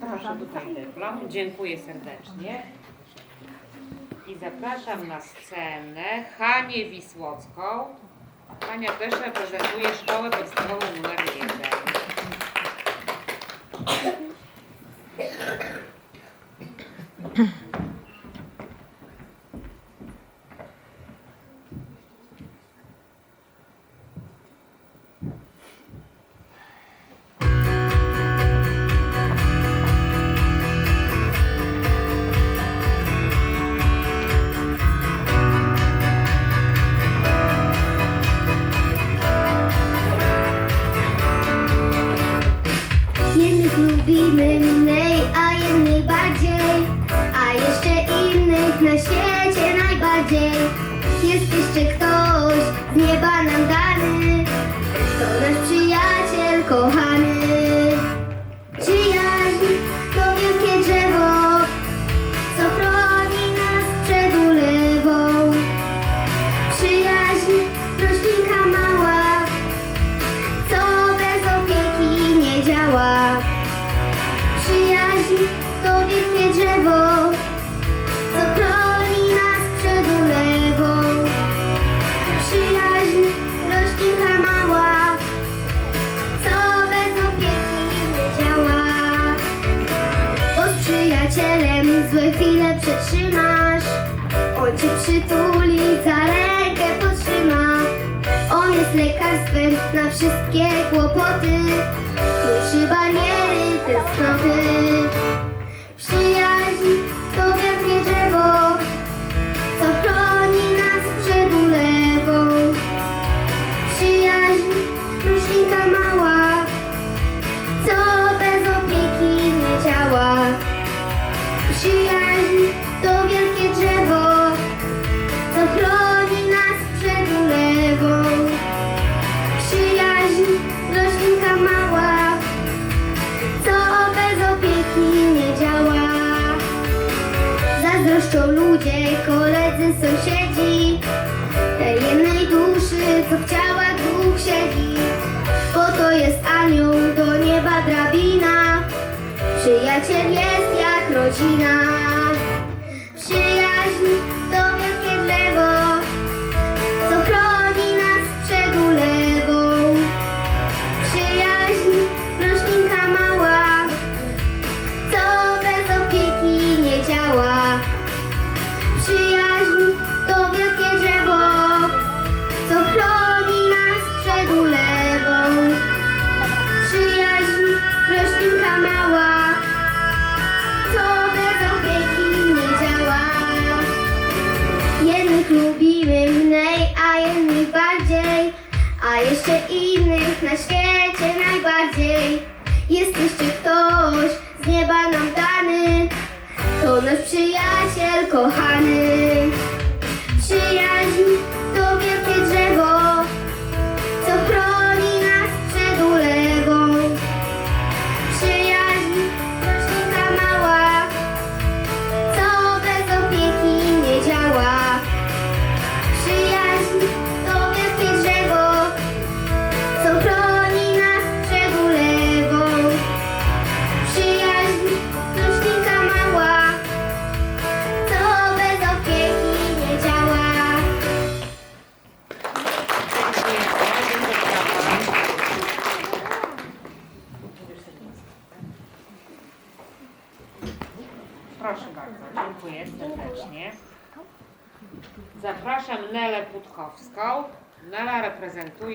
Proszę tutaj dyplom. Dziękuję serdecznie. I zapraszam na scenę Hanię Wisłocką. Hania też reprezentuje Szkołę Podstawową nr 1. Lubimy mniej, a jednych bardziej. A jeszcze innych na świecie najbardziej. Jest jeszcze ktoś przyjacielem złe chwile przetrzymasz, on cię przytuli, za rękę podtrzyma. On jest lekarstwem na wszystkie kłopoty Kruszy bariery, tęsknoty Przyjaźń to wielkie drzewo co chroni nas przed ulewą. Przyjaźń, roślinka mała, co bez opieki nie działa. Zazdroszczą ludzie, koledzy, sąsiedzi, tej jednej duszy, co w ciałach dwóch siedzi. Bo to jest anioł, do nieba drabina, przyjaciel jest Rosina. Mniej, a jeszcze innych na świecie najbardziej. Jest jeszcze ktoś z nieba nam dany, to nasz przyjaciel kochany. Przyjaźń Proszę bardzo, dziękuję serdecznie. Zapraszam Nelę Putkowską. Nela reprezentuje